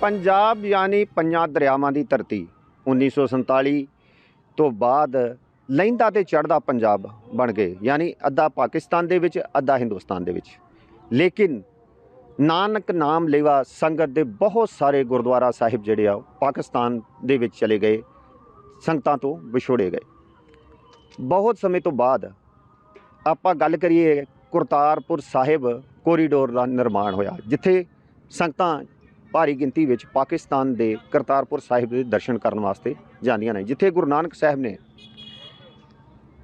ਪੰਜਾਬ ਯਾਨੀ ਪੰਜਾਂ ਦਰਿਆਵਾਂ ਦੀ ਧਰਤੀ 1947 ਤੋਂ ਬਾਅਦ ਲਹਿੰਦਾ ਤੇ ਚੜ੍ਹਦਾ ਪੰਜਾਬ ਬਣ ਗਏ, ਯਾਨੀ ਅੱਧਾ ਪਾਕਿਸਤਾਨ ਦੇ ਵਿੱਚ, ਅੱਧਾ ਹਿੰਦੁਸਤਾਨ ਦੇ ਵਿੱਚ। ਲੇਕਿਨ ਨਾਨਕ ਨਾਮ ਲੇਵਾ ਸੰਗਤ ਦੇ ਬਹੁਤ ਸਾਰੇ ਗੁਰਦੁਆਰਾ ਸਾਹਿਬ ਜਿਹੜੇ ਆ, ਉਹ ਪਾਕਿਸਤਾਨ ਦੇ ਵਿੱਚ ਚਲੇ ਗਏ, ਸੰਗਤਾਂ ਤੋਂ ਵਿਛੋੜੇ ਗਏ। ਬਹੁਤ ਸਮੇਂ ਤੋਂ ਬਾਅਦ ਆਪਾਂ ਗੱਲ ਕਰੀਏ ਕਰਤਾਰਪੁਰ ਸਾਹਿਬ ਕੋਰੀਡੋਰ ਦਾ ਨਿਰਮਾਣ ਹੋਇਆ, ਜਿੱਥੇ ਸੰਗਤਾਂ ਭਾਰੀ ਗਿਣਤੀ ਵਿੱਚ ਪਾਕਿਸਤਾਨ ਦੇ ਕਰਤਾਰਪੁਰ ਸਾਹਿਬ ਦੇ ਦਰਸ਼ਨ ਕਰਨ ਵਾਸਤੇ ਜਾਂਦੀਆਂ ਨੇ, ਜਿੱਥੇ ਗੁਰੂ ਨਾਨਕ ਸਾਹਿਬ ਨੇ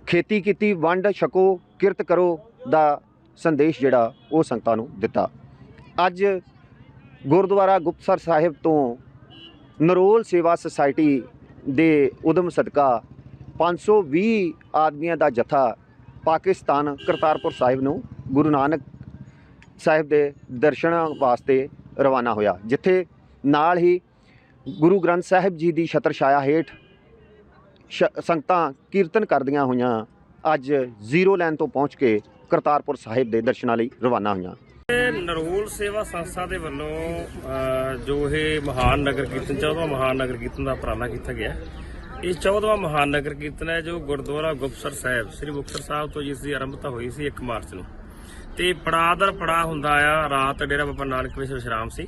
ਖੇਤੀ ਕੀਤੀ, ਵੰਡ ਛਕੋ, ਕਿਰਤ ਕਰੋ ਦਾ ਸੰਦੇਸ਼ ਜਿਹੜਾ ਉਹ ਸੰਗਤਾਂ ਨੂੰ ਦਿੱਤਾ। ਅੱਜ ਗੁਰਦੁਆਰਾ ਗੁਪਤਸਰ ਸਾਹਿਬ ਤੋਂ ਨਰੋਲ ਸੇਵਾ ਸੁਸਾਇਟੀ ਦੇ ਉਦਮ ਸਦਕਾ 520 ਆਦਮੀਆਂ ਦਾ ਜਥਾ ਪਾਕਿਸਤਾਨ ਕਰਤਾਰਪੁਰ ਸਾਹਿਬ ਨੂੰ ਗੁਰੂ ਨਾਨਕ ਸਾਹਿਬ ਦੇ ਦਰਸ਼ਨਾਂ ਵਾਸਤੇ ਰਵਾਨਾ ਹੋਇਆ, ਜਿੱਥੇ ਨਾਲ ਹੀ ਗੁਰੂ ਗ੍ਰੰਥ ਸਾਹਿਬ ਜੀ ਦੀ ਛਤਰ ਛਾਇਆ ਹੇਠ ਸ਼- ਸੰਗਤਾਂ ਕੀਰਤਨ ਕਰਦੀਆਂ ਹੋਈਆਂ ਅੱਜ ਜ਼ੀਰੋ ਲਾਈਨ ਤੋਂ ਪਹੁੰਚ ਕੇ ਕਰਤਾਰਪੁਰ ਸਾਹਿਬ ਦੇ ਦਰਸ਼ਨਾਂ ਲਈ ਰਵਾਨਾ ਹੋਈਆਂ। ਇਹ ਨਰੂਲ ਸੇਵਾ ਸੰਸਥਾ ਦੇ ਵੱਲੋਂ ਜੋ ਇਹ ਮਹਾਨ ਨਗਰ ਕੀਰਤਨ 14ਵਾਂ ਮਹਾਨ ਨਗਰ ਕੀਰਤਨ ਦਾ ਉਪਰਾਲਾ ਕੀਤਾ ਗਿਆ ਇਹ 14ਵਾਂ ਮਹਾਨ ਨਗਰ ਕੀਰਤਨ ਹੈ ਜੋ ਗੁਰਦੁਆਰਾ ਗੁਪਤਸਰ ਸਾਹਿਬ, ਸ੍ਰੀ ਮੁਕਤਸਰ ਸਾਹਿਬ ਤੋਂ ਜਿਸ ਦੀ ਆਰੰਭਤਾ ਹੋਈ ਸੀ 1 ਮਾਰਚ ਨੂੰ। ਤੇ ਪੜਾਦਰ ਪੜਾਅ ਹੁੰਦਾ ਆ। ਰਾਤ ਡੇਰਾ ਬਾਬਾ ਨਾਨਕ ਵਿੱਚ ਵਿਸ਼ਰਾਮ ਸੀ।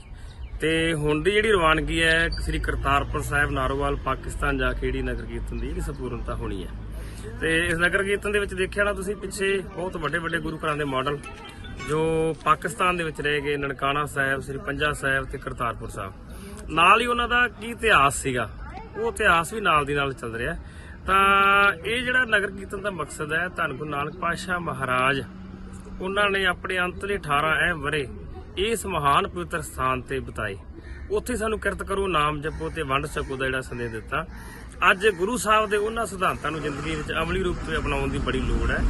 ਤੇ ਹੁਣ ਦੀ ਜਿਹੜੀ ਰਵਾਨਗੀ ਹੈ, ਸ੍ਰੀ ਕਰਤਾਰਪੁਰ ਸਾਹਿਬ ਨਾਰੋਵਾਲ, ਪਾਕਿਸਤਾਨ ਜਾ ਕੇ ਜਿਹੜੀ ਨਗਰ ਕੀਰਤਨ ਦੀ ਜਿਹੜੀ ਸੰਪੂਰਨਤਾ ਹੋਣੀ ਹੈ। ਤੇ ਇਸ ਨਗਰ ਕੀਰਤਨ ਦੇ ਵਿੱਚ ਦੇਖਿਆ ਨਾ ਤੁਸੀਂ, ਪਿੱਛੇ ਬਹੁਤ ਵੱਡੇ ਵੱਡੇ ਗੁਰੂ ਘਰਾਂ ਦੇ ਮਾਡਲ ਜੋ ਪਾਕਿਸਤਾਨ ਦੇ ਵਿੱਚ ਰਹਿ ਗਏ, ਨਨਕਾਣਾ ਸਾਹਿਬ, ਸ੍ਰੀ ਪੰਜਾ ਸਾਹਿਬ ਤੇ ਕਰਤਾਰਪੁਰ ਸਾਹਿਬ। ਨਾਲ ਹੀ ਉਹਨਾਂ ਦਾ ਕੀ ਇਤਿਹਾਸ ਸੀਗਾ? ਉਹ ਇਤਿਹਾਸ ਵੀ ਨਾਲ ਦੀ ਨਾਲ ਚੱਲ ਰਿਹਾ। ਤਾਂ ਇਹ ਜਿਹੜਾ ਨਗਰ ਕੀਰਤਨ ਦਾ ਮਕਸਦ ਹੈ, ਧੰਨ ਗੁਰੂ ਨਾਨਕ ਪਾਤਸ਼ਾਹ ਮਹਾਰਾਜ ਉਹਨਾਂ ਨੇ ਆਪਣੇ ਅੰਤਲੇ 18 ਐ ਵਰੇ ਇਸ ਮਹਾਨ ਪਵਿੱਤਰ ਸਥਾਨ ਤੇ ਬਿਤਾਏ। ਉੱਥੇ ਸਾਨੂੰ ਕਿਰਤ ਕਰੋ, ਨਾਮ ਜਪੋ ਤੇ ਵੰਡ ਸਕੋ ਦਾ ਜਿਹੜਾ ਸੰਦੇਸ਼ ਦਿੱਤਾ। ਅੱਜ ਗੁਰੂ ਸਾਹਿਬ ਦੇ ਉਹਨਾਂ ਸਿਧਾਂਤਾਂ ਨੂੰ ਜ਼ਿੰਦਗੀ ਵਿੱਚ ਅਮਲੀ ਰੂਪ ਤੇ ਅਪਣਾਉਣ ਦੀ ਬੜੀ ਲੋੜ ਹੈ।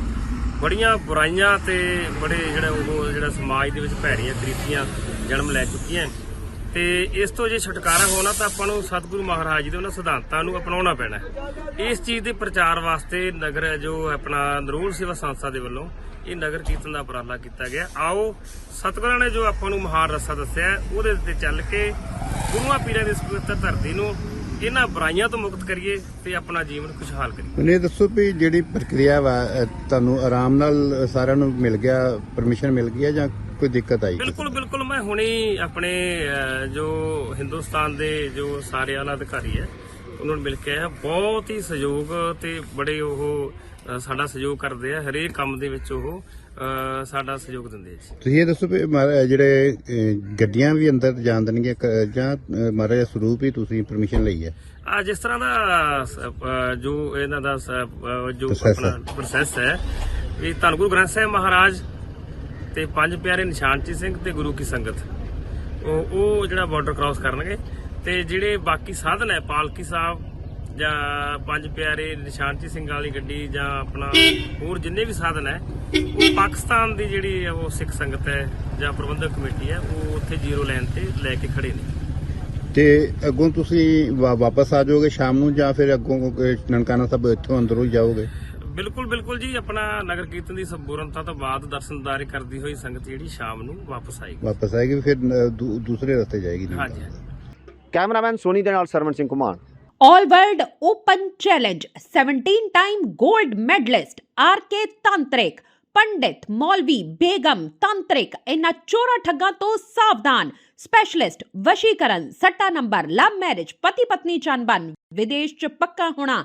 ਬੜੀਆਂ ਬੁਰਾਈਆਂ ਤੇ ਬੜੇ ਜਿਹੜਾ ਉਹ ਜਿਹੜਾ ਸਮਾਜ ਦੇ ਵਿੱਚ ਭੈੜੀਆਂ ਕ੍ਰਿਤੀਆਂ ਜਨਮ ਲੈ ਚੁੱਕੀਆਂ। ਤੇ ਇਸ ਤੋਂ ਜੇ ਛੁਟਕਾਰਾ ਹੋਣਾ ਤਾਂ ਆਪਾਂ ਨੂੰ ਸਤਿਗੁਰੂ ਮਹਾਰਾਜ ਜੀ ਦੇ ਉਹਨਾਂ ਸਿਧਾਂਤਾਂ ਨੂੰ ਅਪਣਾਉਣਾ ਪੈਣਾ ਇਸ ਚੀਜ਼ ਦੇ ਪ੍ਰਚਾਰ ਵਾਸਤੇ ਨਗਰ ਜੋ ਆਪਣਾ ਨਰੂਲ ਸੇਵਾ ਸੰਸਥਾ ਦੇ ਵੱਲੋਂ ਇਹ ਨਗਰ ਕੀਰਤਨ ਦਾ ਉਪਰਾਲਾ ਕੀਤਾ ਗਿਆ। ਆਓ ਸਤਿਗੁਰਾਂ ਨੇ ਜੋ ਆਪਾਂ ਨੂੰ ਮਹਾਨ ਰਸਾ ਦੱਸਿਆ ਉਹਦੇ ਉੱਤੇ ਚੱਲ ਕੇ ਗੁਰੂਆਂ ਪੀਰਾਂ ਦੀ ਇਸ ਧਰਤੀ ਨੂੰ ਇਹਨਾਂ ਬੁਰਾਈਆਂ ਤੋਂ ਮੁਕਤ ਕਰੀਏ ਤੇ ਆਪਣਾ ਜੀਵਨ ਖੁਸ਼ਹਾਲ ਕਰੀਏ। ਮੈਨੂੰ ਇਹ ਦੱਸੋ ਵੀ ਜਿਹੜੀ ਪ੍ਰਕਿਰਿਆ ਵਾ ਤੁਹਾਨੂੰ ਆਰਾਮ ਨਾਲ ਸਾਰਿਆਂ ਨੂੰ ਮਿਲ ਗਿਆ, ਪਰਮਿਸ਼ਨ ਮਿਲ ਗਈ ਹੈ ਜਾਂ ਕੋਈ ਦਿੱਕਤ ਆਈ ਬਿਲਕੁਲ ਬਿਲਕੁਲ। ਮੈਂ ਹੁਣੇ ਆਪਣੇ ਜੋ ਹਿੰਦੁਸਤਾਨ ਦੇ ਜੋ ਸਾਰੇ ਆਲਾ ਅਧਿਕਾਰੀ ਹੈ ਉਹਨਾਂ ਨੂੰ ਮਿਲ ਕੇ ਆਇਆ। ਬਹੁਤ ਹੀ ਸਹਿਯੋਗ ਤੇ ਬੜੇ ਉਹ ਸਾਡਾ ਸਹਿਯੋਗ ਕਰਦੇ ਆ। ਹਰੇਕ ਕੰਮ ਦੇ ਵਿੱਚ ਉਹ ਸਾਡਾ ਸਹਿਯੋਗ ਦਿੰਦੇ ਆ ਜੀ। ਤੁਸੀਂ ਇਹ ਦੱਸੋ ਵੀ ਜਿਹੜੇ ਗੱਡੀਆਂ ਵੀ ਅੰਦਰ ਜਾਣ ਦੇਣਗੀਆਂ ਕ- ਜਾਂ ਮਹਾਰਾਜ ਸਰੂਪ ਹੀ ਤੁਸੀਂ ਪਰਮਿਸ਼ਨ ਲਈ ਹੈ? ਆ ਜਿਸ ਤਰ੍ਹਾਂ ਦਾ ਜੋ ਇਹਨਾਂ ਦਾ ਜੋ। ਆਪਣਾ ਪ੍ਰੋਸੈਸ ਹੈ ਵੀ ਧੰਨ ਗੁਰੂ ਗ੍ਰੰਥ ਸਾਹਿਬ ਮਹਾਰਾਜ ਤੇ ਪੰਜ ਪਿਆਰੇ ਨਿਸ਼ਾਨਚੀ ਸਿੰਘ ਤੇ ਗੁਰੂ ਕੀ ਸੰਗਤ। ਉਹ ਉਹ ਜਿਹੜਾ ਬਾਰਡਰ ਕ੍ਰਾਸ ਕਰਨਗੇ ਤੇ ਜਿਹੜੇ ਬਾਕੀ ਸਾਧਨ ਹੈ, ਪਾਲਕੀ ਸਾਹਿਬ ਜਾਂ ਪੰਜ ਪਿਆਰੇ ਨਿਸ਼ਾਨਚੀ ਸਿੰਘ ਵਾਲੀ ਗੱਡੀ ਜਾਂ ਆਪਣਾ ਹੋਰ ਜਿੰਨੇ ਵੀ ਸਾਧਨ ਹੈ, ਉਹ ਪਾਕਿਸਤਾਨ ਦੀ ਜਿਹੜੀ ਉਹ ਸਿੱਖ ਸੰਗਤ ਹੈ ਜਾਂ ਪ੍ਰਬੰਧਕ ਕਮੇਟੀ ਹੈ, ਉਹ ਉੱਥੇ ਜ਼ੀਰੋ ਲਾਈਨ ਤੇ ਲੈ ਕੇ ਖੜੇ ਨੇ। ਤੇ ਅੱਗੋਂ ਤੁਸੀਂ ਵਾ- ਵਾਪਸ ਆ ਜਾਓਗੇ ਸ਼ਾਮ ਨੂੰ ਜਾਂ ਫਿਰ ਅੱਗੋਂ ਨਨਕਾਣਾ ਸਾਹਿਬ ਇੱਥੋਂ ਅੰਦਰੋਂ ਹੀ ਜਾਓਗੇ? ਬਿਲਕੁਲ ਬਿਲਕੁਲ ਜੀ ਆਪਣਾ ਨਗਰ ਕੀਰਤਨ ਦੀ ਸੰਪੂਰਨਤਾ ਤੋਂ ਬਾਅਦ ਦਰਸ਼ਨਦਾਰੀ ਕਰਦੀ ਹੋਈ ਸੰਗਤ ਜਿਹੜੀ ਸ਼ਾਮ ਨੂੰ ਵਾਪਸ ਆਏਗੀ। ਵਾਪਸ ਆਏਗੀ ਫਿਰ ਦੂਸਰੇ ਰਸਤੇ ਜਾਏਗੀ ਹਾਂਜੀ ਕੈਮਰਾਮੈਨ ਸੋਨੀ ਦੇ ਨਾਲ Sarwan Singh Kumar. All World Open Challenge 17 time gold medalist RK Tantrik ਪੰਡਿਤ ਮੌਲਵੀ ਬੇਗਮ ਤੰਤਰਿਕ ਇਹਨਾਂ ਚੋਰਾ ਠੱਗਾਂ ਤੋਂ ਸਾਵਧਾਨ ਸਪੈਸ਼ਲਿਸਟ ਵਸ਼ੀਕਰਨ ਸੱਟਾ ਨੰਬਰ ਲਵ ਮੈਰਿਜ ਪਤੀ ਪਤਨੀ ਚੰਬਨ ਵਿਦੇਸ਼ ਚ ਪੱਕਾ ਹੋਣਾ